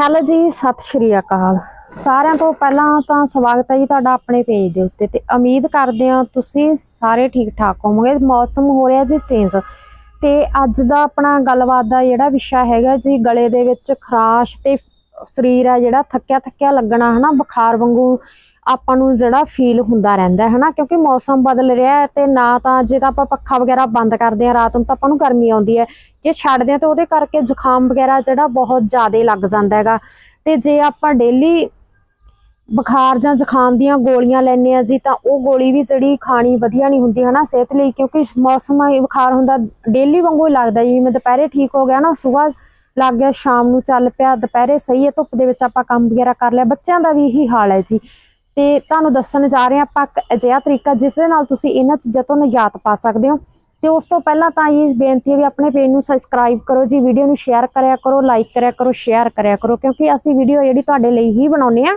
Hello ਜੀ, ਸਤਿ ਸ਼੍ਰੀ ਅਕਾਲ। ਸਾਰਿਆਂ ਤੋਂ ਪਹਿਲਾਂ ਤਾਂ ਸਵਾਗਤ ਹੈ ਜੀ ਤੁਹਾਡਾ ਆਪਣੇ ਪੇਜ ਦੇ ਉੱਤੇ ਤੇ ਉਮੀਦ ਕਰਦੇ ਹਾਂ ਤੁਸੀਂ ਸਾਰੇ ਠੀਕ ਠਾਕ ਹੋਵੋਗੇ। ਮੌਸਮ ਹੋ ਰਿਹਾ ਜੀ ਚੇਂਜ ਤੇ ਅੱਜ ਦਾ ਆਪਣਾ ਗੱਲਬਾਤ ਦਾ ਜਿਹੜਾ ਵਿਸ਼ਾ ਹੈਗਾ ਜੀ, ਗਲੇ ਦੇ ਵਿੱਚ ਖਰਾਸ਼ ਤੇ ਸਰੀਰ ਆ ਜਿਹੜਾ ਥੱਕਿਆ ਥੱਕਿਆ ਲੱਗਣਾ ਹਨਾ, ਬੁਖਾਰ ਵਾਂਗੂ ਆਪਾਂ ਨੂੰ ਜਿਹੜਾ ਫੀਲ ਹੁੰਦਾ ਰਹਿੰਦਾ ਹੈ, ਹਨਾ? ਕਿਉਂਕਿ ਮੌਸਮ ਬਦਲ ਰਿਹਾ ਹੈ ਤੇ ਨਾ ਤਾਂ ਜੇ ਤਾਂ ਆਪਾਂ ਪੱਖਾ ਵਗੈਰਾ ਬੰਦ ਕਰਦੇ ਆ ਰਾਤ ਨੂੰ ਤਾਂ ਆਪਾਂ ਨੂੰ ਗਰਮੀ ਆਉਂਦੀ ਹੈ। ਜੇ ਛੱਡਦੇ ਆ ਤਾਂ ਉਹਦੇ ਕਰਕੇ ਜ਼ੁਕਾਮ ਵਗੈਰਾ ਜਿਹੜਾ ਬਹੁਤ ਜ਼ਿਆਦਾ ਲੱਗ ਜਾਂਦਾ ਹੈਗਾ। ਤੇ ਜੇ ਆਪਾਂ ਡੇਲੀ ਬੁਖਾਰ ਜਾਂ ਜ਼ੁਕਾਮ ਦੀਆਂ ਗੋਲੀਆਂ ਲੈਣੇ ਆ ਜੀ, ਤਾਂ ਉਹ ਗੋਲੀ ਵੀ ਜਿਹੜੀ ਖਾਣੀ ਵਧੀਆ ਨਹੀਂ ਹੁੰਦੀ, ਹਨਾ, ਸਿਹਤ ਲਈ, ਕਿਉਂਕਿ ਮੌਸਮ ਇਹ ਬੁਖਾਰ ਹੁੰਦਾ ਡੇਲੀ ਵਾਂਗੂ ਹੀ ਲੱਗਦਾ ਜੀ। ਮੈਂ ਦੁਪਹਿਰੇ ਠੀਕ ਹੋ ਗਿਆ ਨਾ, ਸਵੇਰ ਲੱਗ ਗਿਆ, ਸ਼ਾਮ ਨੂੰ ਚੱਲ ਪਿਆ, ਦੁਪਹਿਰੇ ਸਹੀ ਹੈ, ਧੁੱਪ ਦੇ ਵਿੱਚ ਆਪਾਂ ਕੰਮ ਵਗੈਰਾ ਕਰ ਲਿਆ, ਬੱਚਿਆਂ ਦਾ ਵੀ ਇਹੀ ਹਾਲ ਹੈ ਜੀ। ਤੇ ਤੁਹਾਨੂੰ ਦੱਸਣ ਜਾ ਰਹੇ ਆਪਾਂ ਇੱਕ ਅਜਿਹਾ ਤਰੀਕਾ ਜਿਸ ਦੇ ਨਾਲ ਤੁਸੀਂ ਇਹਨਾਂ ਚੀਜ਼ਾਂ ਤੋਂ ਨਿਜਾਤ ਪਾ ਸਕਦੇ ਹੋ। ਤੇ ਉਸ ਤੋਂ ਪਹਿਲਾਂ ਤਾਂ ਇਹ ਬੇਨਤੀ ਹੈ ਵੀ ਆਪਣੇ ਪੇਜ ਨੂੰ ਸਬਸਕ੍ਰਾਈਬ ਕਰੋ, ਜੀ ਵੀਡੀਓ ਨੂੰ ਸ਼ੇਅਰ ਕਰਿਆ ਕਰੋ ਲਾਈਕ ਕਰਿਆ ਕਰੋ ਸ਼ੇਅਰ ਕਰਿਆ ਕਰੋ, ਕਿਉਂਕਿ ਅਸੀਂ ਵੀਡੀਓ ਜਿਹੜੀ ਤੁਹਾਡੇ ਲਈ ਹੀ ਬਣਾਉਨੇ ਆ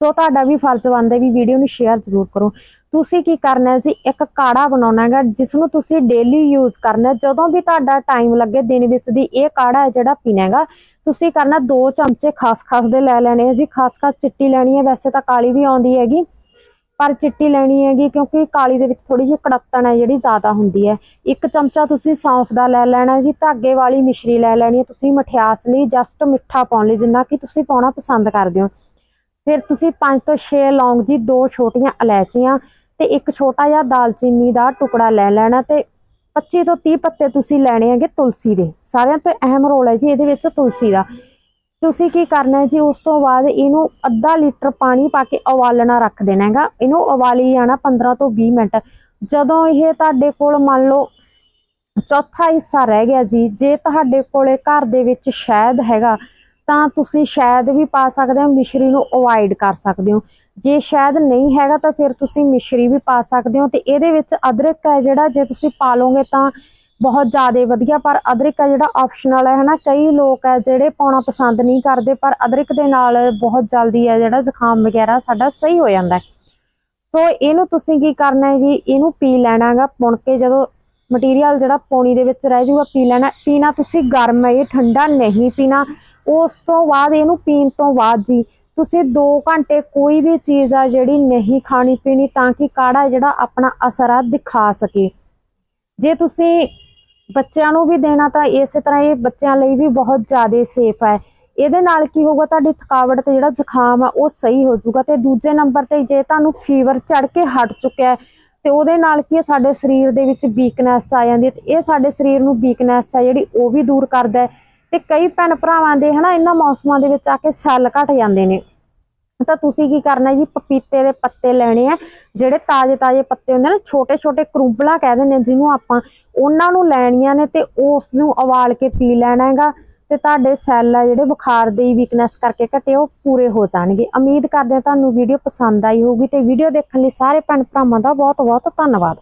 ਸੋ ਤੁਹਾਡਾ ਵੀ ਫਰਜ਼ ਬਣਦਾ ਵੀ ਵੀਡੀਓ ਨੂੰ ਸ਼ੇਅਰ ਜ਼ਰੂਰ ਕਰੋ। ਤੁਸੀਂ ਕੀ ਕਰਨਾ ਹੈ ਜੀ, ਇੱਕ ਕਾੜਾ ਬਣਾਉਣਾ ਹੈਗਾ ਜਿਸ ਨੂੰ ਤੁਸੀਂ ਡੇਲੀ ਯੂਜ਼ ਕਰਨਾ ਜਦੋਂ ਵੀ ਤੁਹਾਡਾ ਟਾਈਮ ਲੱਗੇ, ਦਿਨ ਵਿੱਚ ਦੀ ਇਹ ਕਾੜਾ ਹੈ ਜਿਹੜਾ ਪੀਣਾ ਹੈਗਾ ਤੁਸੀਂ ਕਰਨਾ ਦੋ ਚਮਚੇ ਖਸਖਸ ਦੇ ਲੈ ਲੈਣੇ ਆ ਜੀ। ਖਸਖਸ ਚਿੱਟੀ ਲੈਣੀ ਹੈ, ਵੈਸੇ ਤਾਂ ਕਾਲੀ ਵੀ ਆਉਂਦੀ ਹੈਗੀ। ਪਰ ਚਿੱਟੀ ਲੈਣੀ ਹੈਗੀ ਕਿਉਂਕਿ ਕਾਲੀ ਦੇ ਵਿੱਚ ਥੋੜੀ ਜਿਹੀ ਕੜੱਤਣ ਹੈ ਜਿਹੜੀ ਜ਼ਿਆਦਾ ਹੁੰਦੀ ਹੈ। ਇੱਕ ਚਮਚਾ ਤੁਸੀਂ ਸੌਂਫ ਦਾ ਲੈ ਲੈਣਾ ਜੀ, ਧਾਗੇ ਵਾਲੀ ਮਿਸ਼ਰੀ ਲੈ ਲੈਣੀ ਹੈ। ਤੁਸੀਂ ਮਠਿਆਸ ਲਈ ਜਸਟ ਮਿੱਠਾ ਪਾਉਣ ਲਈ ਜਿੰਨਾ ਕਿ ਤੁਸੀਂ ਪਾਉਣਾ ਪਸੰਦ ਕਰਦੇ ਹੋ। ਫਿਰ ਤੁਸੀਂ 5 ਤੋਂ 6 ਲੌਂਗ ਜੀ ਦੋ ਛੋਟੀਆਂ ਇਲਾਇਚੀਆਂ ਤੇ ਇੱਕ ਛੋਟਾ ਜਿਹਾ ਦਾਲਚੀਨੀ ਦਾ ਟੁਕੜਾ ਲੈ ਲੈਣਾ ਤੇ 25 ਤੋਂ 30 ਪੱਤੇ ਤੁਸੀਂ ਲੈਣੇ ਹੈਗੇ ਤੁਲਸੀ ਦੇ। ਸਾਰਿਆਂ ਤੋਂ ਅਹਿਮ ਰੋਲ ਹੈ ਜੀ ਇਹਦੇ ਵਿੱਚ ਤੁਲਸੀ ਦਾ। ਤੁਸੀਂ ਕੀ ਕਰਨਾ ਹੈ ਜੀ, ਉਸ ਤੋਂ ਬਾਅਦ ਇਹਨੂੰ ਅੱਧਾ ਲੀਟਰ ਪਾਣੀ ਪਾ ਕੇ ਉਬਾਲਣਾ ਰੱਖ ਦੇਣਾ ਹੈਗਾ। ਇਹਨੂੰ ਉਬਾਲੀ ਜਾਣਾ 15 ਤੋਂ 20 ਮਿੰਟ। ਜਦੋਂ ਇਹ ਤੁਹਾਡੇ ਕੋਲ ਮੰਨ ਲਓ ਚੌਥਾ ਹਿੱਸਾ ਰਹਿ ਗਿਆ ਜੀ, ਜੇ ਤੁਹਾਡੇ ਕੋਲੇ ਘਰ ਦੇ ਵਿੱਚ ਸ਼ਹਿਦ ਹੈਗਾ ਤਾਂ ਤੁਸੀਂ ਸ਼ਾਇਦ ਵੀ ਪਾ ਸਕਦੇ ਹੋ, ਮਿਸ਼ਰੀ ਨੂੰ ਅਵੋਇਡ ਕਰ ਸਕਦੇ ਹੋ। ਜੇ ਸ਼ਾਇਦ ਨਹੀਂ ਹੈਗਾ ਤਾਂ ਫਿਰ ਤੁਸੀਂ ਮਿਸ਼ਰੀ ਵੀ ਪਾ ਸਕਦੇ ਹੋ ਤੇ ਇਹਦੇ ਵਿੱਚ ਅਦਰਕ ਹੈ ਜਿਹੜਾ, ਜੇ ਤੁਸੀਂ ਪਾ ਲਓਗੇ ਤਾਂ ਬਹੁਤ ਜ਼ਿਆਦਾ ਵਧੀਆ, ਪਰ ਅਦਰਕ ਹੈ ਜਿਹੜਾ ਆਪਸ਼ਨਲ ਹੈ, ਹਨਾ। ਕਈ ਲੋਕ ਹੈ ਜਿਹੜੇ ਪਾਉਣਾ ਪਸੰਦ ਨਹੀਂ ਕਰਦੇ, ਪਰ ਅਦਰਕ ਦੇ ਨਾਲ ਬਹੁਤ ਜਲਦੀ ਹੈ ਜਿਹੜਾ ਜ਼ੁਕਾਮ ਵਗੈਰਾ ਸਾਡਾ ਸਹੀ ਹੋ ਜਾਂਦਾ ਸੋ ਇਹਨੂੰ ਤੁਸੀਂ ਕੀ ਕਰਨਾ ਹੈ ਜੀ? ਇਹਨੂੰ ਪੀ ਲੈਣਾ ਹੈਗਾ। ਪੁਣ ਕੇ ਜਦੋਂ ਮਟੀਰੀਅਲ ਜਿਹੜਾ ਪੌਣੀ ਦੇ ਵਿੱਚ ਰਹਿ ਜਾਊਗਾ, ਪੀ ਲੈਣਾ ਪੀਣਾ ਤੁਸੀਂ ਗਰਮ ਹੈ, ਇਹ ਠੰਡਾ ਨਹੀਂ ਪੀਣਾ। ਉਸ ਤੋਂ ਬਾਅਦ ਇਹਨੂੰ ਪੀਣ ਤੋਂ ਬਾਅਦ ਜੀ, ਤੁਸੀਂ 2 ਘੰਟੇ ਕੋਈ ਵੀ ਚੀਜ਼ ਆ ਜਿਹੜੀ ਨਹੀਂ ਖਾਣੀ ਪੀਣੀ ਤਾਂ ਕਿ ਕਾੜਾ ਜਿਹੜਾ ਆਪਣਾ ਅਸਰ ਆ ਦਿਖਾ ਸਕੇ। ਜੇ ਤੁਸੀਂ ਬੱਚਿਆਂ ਨੂੰ ਵੀ ਦੇਣਾ ਤਾਂ ਇਸੇ ਤਰ੍ਹਾਂ ਇਹ ਬੱਚਿਆਂ ਲਈ ਵੀ ਬਹੁਤ ਜ਼ਿਆਦਾ ਸੇਫ ਹੈ ਇਹਦੇ ਨਾਲ ਕੀ ਹੋਊਗਾ, ਤੁਹਾਡੀ ਥਕਾਵਟ ਤੇ ਜਿਹੜਾ ਜ਼ੁਕਾਮ ਆ ਉਹ ਸਹੀ ਹੋ ਜਾਊਗਾ ਤੇ ਦੂਜੇ ਨੰਬਰ ਤੇ ਜੇ ਤੁਹਾਨੂੰ ਫੀਵਰ ਚੜ ਕੇ ਹਟ ਚੁੱਕਿਆ ਹੈ, ਤੇ ਉਹਦੇ ਨਾਲ ਕੀ ਸਾਡੇ ਸਰੀਰ ਦੇ ਵਿੱਚ ਵੀਕਨੈਸ ਆ ਜਾਂਦੀ ਹੈ ਤੇ ਇਹ ਸਾਡੇ ਸਰੀਰ ਨੂੰ ਵੀਕਨੈਸ ਆ ਜਿਹੜੀ ਉਹ ਵੀ ਦੂਰ ਕਰਦਾ ਹੈ। ਤੇ ਕਈ ਭੈਣ ਭਰਾਵਾਂ ਦੇ ਹਨਾ, ਇਹਨਾਂ ਮੌਸਮਾਂ ਦੇ ਵਿੱਚ ਆ ਕੇ ਸੈੱਲ ਘਟ ਜਾਂਦੇ ਨੇ। ਤਾਂ ਤੁਸੀਂ ਕੀ ਕਰਨਾ ਜੀ, ਪਪੀਤੇ ਦੇ ਪੱਤੇ ਲੈਣੇ ਆ, ਜਿਹੜੇ ਤਾਜ਼ੇ ਤਾਜ਼ੇ ਪੱਤੇ ਹੁੰਦੇ ਨੇ ਛੋਟੇ ਛੋਟੇ ਕਰੂਬਲਾ ਕਹਿ ਦਿੰਦੇ ਆ ਜਿਹਨੂੰ ਆਪਾਂ। ਉਹਨਾਂ ਨੂੰ ਲੈਣੀਆਂ ਨੇ ਤੇ ਉਸ ਨੂੰ ਉਬਾਲ ਕੇ ਪੀ ਲੈਣਾ ਹੈਗਾ ਤੇ ਤੁਹਾਡੇ ਸੈੱਲ ਆ ਜਿਹੜੇ ਬੁਖਾਰ ਦੀ ਵੀਕਨੈਸ ਕਰਕੇ ਘਟੇ, ਉਹ ਪੂਰੇ ਹੋ ਜਾਣਗੇ। ਉਮੀਦ ਕਰਦੇ ਹਾਂ ਤੁਹਾਨੂੰ ਵੀਡੀਓ ਪਸੰਦ ਆਈ ਹੋਊਗੀ ਤੇ ਵੀਡੀਓ ਦੇਖਣ ਲਈ ਸਾਰੇ ਭੈਣ ਭਰਾਵਾਂ ਦਾ ਬਹੁਤ ਬਹੁਤ ਧੰਨਵਾਦ।